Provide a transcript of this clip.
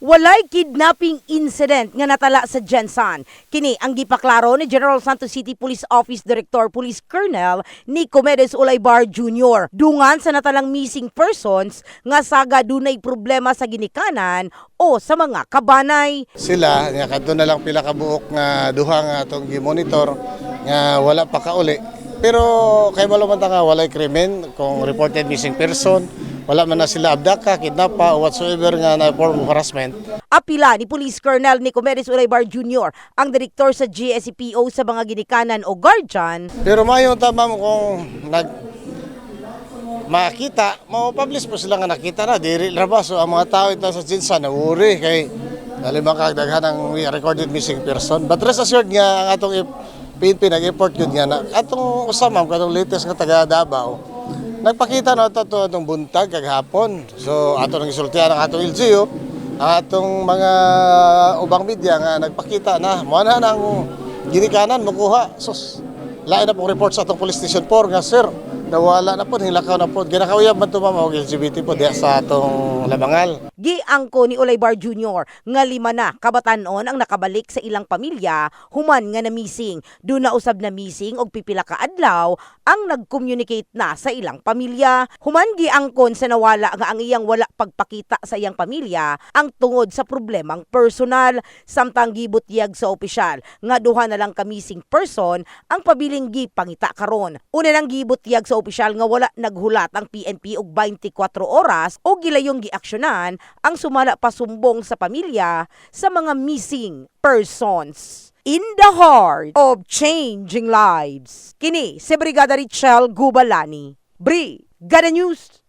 Walay kidnapping incident nga natala sa Jensan. Kini ang gipaklaro ni General Santos City Police Office Director Police Colonel Nico Medes Ulaybar Jr. Dungan sa natalang missing persons nga saga dunay problema sa ginikanan o sa mga kabanay. sila nga kadto na lang pila ka buok nga duha nga atong gi-monitor nga wala pa kauli pero kay maluman ta nga walay krimen kung reported missing person wala man na sila abdaka kidnapa o whatsoever nga na form of harassment Apila ni Police Colonel Nico Medes Ulaybar Jr. ang direktor sa GSCPO sa mga ginikanan o guardian pero mayo tama mo kung nag makita, mo-publish po sila nga nakita na, diri ra ba? So ang mga tao ito sa Jinsa, nawuri kay nalimang kagdaghan ang recorded missing person. But rest assured nga ang atong PNP nag-report yun nga na atong usama katong latest nga taga Davao. Nagpakita na ito itong buntag kaghapon. So ato nang isultihan ang atong LGU, ang atong mga ubang media nga nagpakita na mo na nang ginikanan makuha. Sus, lain na pong report sa atong police station 4 nga sir, nawala na po, hilakaw na po. Ginakawiyab man ito mama, LGBT po diya sa atong labangal. Giangko ni Ulaybar Jr. nga lima na kabatanon ang nakabalik sa ilang pamilya human nga na missing. Doon na usab na missing og pipila ka adlaw ang nag-communicate na sa ilang pamilya. Human giangkon sa nawala nga ang iyang wala pagpakita sa iyang pamilya ang tungod sa problemang personal samtang gibutyag sa opisyal nga duha na lang ka missing person ang pabiling gipangita karon. Una nang gibutyag sa opisyal nga wala naghulat ang PNP og 24 oras o gilayong giaksyonan ang sumala pasumbong sa pamilya sa mga missing persons. In the heart of changing lives. Kini si Brigada Richel Gubalani. Bri, Gada News.